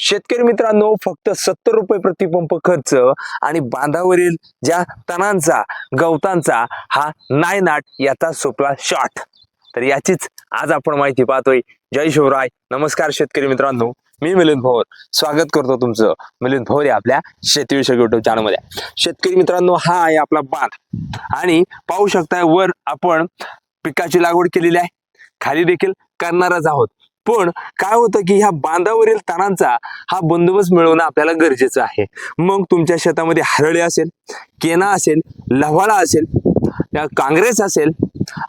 शेतकरी मित्रांनो फक्त सत्तर रुपये प्रतिपंप खर्च आणि बांधावरील ज्या तणांचा गवतांचा हा नायनाट याचा सोपला शॉट तर याचीच आज आपण माहिती पाहतोय. जय शिवराय. नमस्कार शेतकरी मित्रांनो. मी मिलिंद भोर. स्वागत करतो तुमचं मिलिंद भोर या आपल्या शेतीविषयक युट्यूब चॅनलमध्ये शेतकरी मित्रांनो हा आहे आपला बांध. आणि पाहू शकताय वर आपण पिकाची लागवड केलेली आहे. खाली देखील करणारच आहोत. पण काय होतं की ह्या बांधावरील तणांचा हा बंदोबस्त मिळवणं आपल्याला गरजेचं आहे. मग तुमच्या शेतामध्ये हरळे असेल केना असेल लव्हाळा असेल या काँग्रेस असेल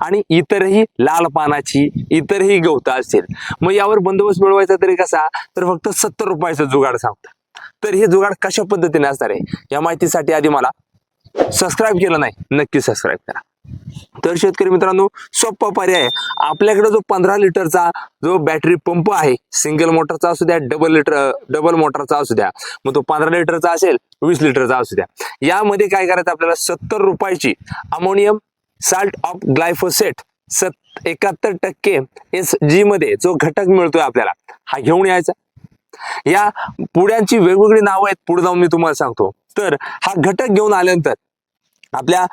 आणि इतरही लाल पानाची इतरही गवता असेल. मग यावर बंदोबस्त मिळवायचा तरी कसा? तर फक्त सत्तर रुपयाचा जुगाड सांगतो तर हे जुगाड कशा पद्धतीने असणार आहे? या माहितीसाठी आधी मला सबस्क्राईब केलं नाही नक्की सबस्क्राईब करा. तर शेतकरी मित्रांनो सोपा पर्याय आपल्याकडे जो पंधरा लिटरचा जो बॅटरी पंप आहे सिंगल मोटरचा असू द्या डबल लिटर डबल मोटरचा असू द्या मग तो पंधरा लिटरचा असेल वीस लिटरचा असू द्या. यामध्ये काय करायचं आपल्याला? सत्तर रुपयाची अमोनियम साल्ट ऑफ ग्लायफोसेट सत एकाहत्तर टक्के एस जी मध्ये जो घटक मिळतोय आपल्याला हा घेऊन यायचा. या पुड्यांची वेगवेगळी नावं आहेत पुढे जाऊन मी तुम्हाला सांगतो. तर हा घटक घेऊन आल्यानंतर आपल्या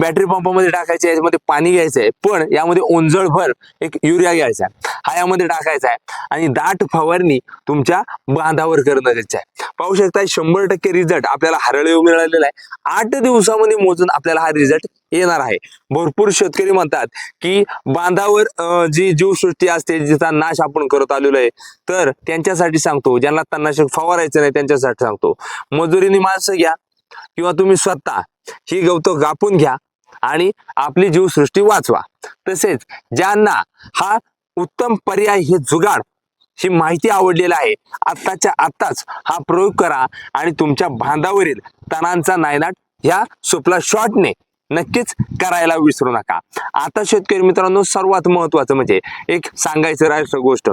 बॅटरी पंपामध्ये टाकायचे याच्यामध्ये पाणी घ्यायचं आहे पण यामध्ये ओंजळभर एक युरिया घ्यायचा आहे. हा यामध्ये टाकायचा आहे. आणि दाट फवारणी तुमच्या बांधावर करणं गरजेचं आहे. पाहू शकता शंभर टक्के रिझल्ट आपल्याला हरळे मिळालेला आहे. आठ दिवसामध्ये मोजून आपल्याला हा रिझल्ट येणार आहे. भरपूर शेतकरी म्हणतात की बांधावर जी जीवसृष्टी असते जिचा नाश आपण करत आलेलो आहे तर त्यांच्यासाठी सांगतो. ज्यांना तणनाशक फवारायचं नाही त्यांच्यासाठी सांगतो. मजुरीने माणसं घ्या किंवा तुम्ही स्वतः ही गवतं कापून घ्या आणि आपली जीवसृष्टी वाचवा. तसेच ज्यांना हा उत्तम पर्याय हे जुगाड ही माहिती आवडलेली आहे आत्ताच्या आत्ताच हा प्रयोग करा आणि तुमच्या बांधावरील तणांचा नायनाट ह्या सुपला शॉटने नक्कीच करायला विसरू नका. आता शेतकरी मित्रांनो सर्वात महत्वाचं म्हणजे एक सांगायचं राहिलं गोष्ट.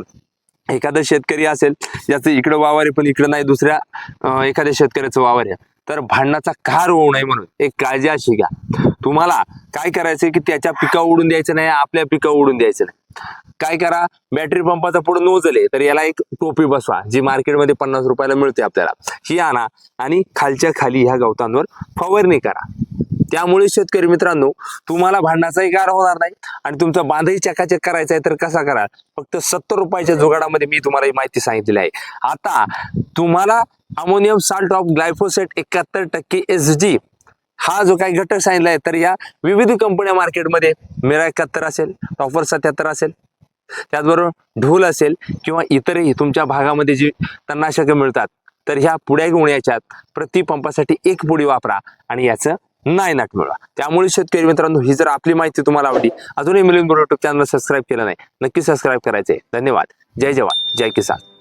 एखादा शेतकरी असेल ज्याचं इकडं वावर आहे पण इकडं नाही दुसऱ्या एखाद्या शेतकऱ्याचं वावर आहे. तर भांडणाचा कार होऊ नये म्हणून. एक काळजी अशी घ्या. तुम्हाला काय करायचं की त्याच्या पिका उडून द्यायचं नाही आपल्या पिका उडून द्यायचं नाही. काय करा बॅटरी पंपाचा पुढे नोजले तर याला एक टोपी बसवा जी मार्केटमध्ये पन्नास रुपयाला मिळते आपल्याला. ही आणा आणि खालच्या खाली ह्या गवतांवर फवारणी करा. त्यामुळे शेतकरी मित्रांनो तुम्हाला भांडणाचाही गार होणार नाही आणि तुमचा बांधही चकाचक करायचा आहे तर कसा करा फक्त सत्तर रुपयाच्या जुगाडामध्ये मी तुम्हाला ही माहिती सांगितलेली आहे. आता तुम्हाला अमोनियम साल्ट ऑफ ग्लायफोसेट एकाहत्तर टक्के एस जी हा जो काही घटक सांगितला आहे तर या विविध कंपन्या मार्केटमध्ये मेरा एकाहत्तर असेल टॉपर सत्याहत्तर असेल त्याचबरोबर ढोल असेल किंवा इतरही तुमच्या भागामध्ये जी तणनाशकं मिळतात तर ह्या पुड्या घेऊन याच्यात प्रति पंपासाठी एक पुडी वापरा आणि याचं नायनाट मिळवा. त्यामुळे शेतकरी मित्रांनो ही जर आपली माहिती तुम्हाला आवडली अजूनही मिलिंद युट्यूब चॅनल सबस्क्राईब केलं नाही नक्की सबस्क्राईब करायचे धन्यवाद. जय जवान. जय किसान.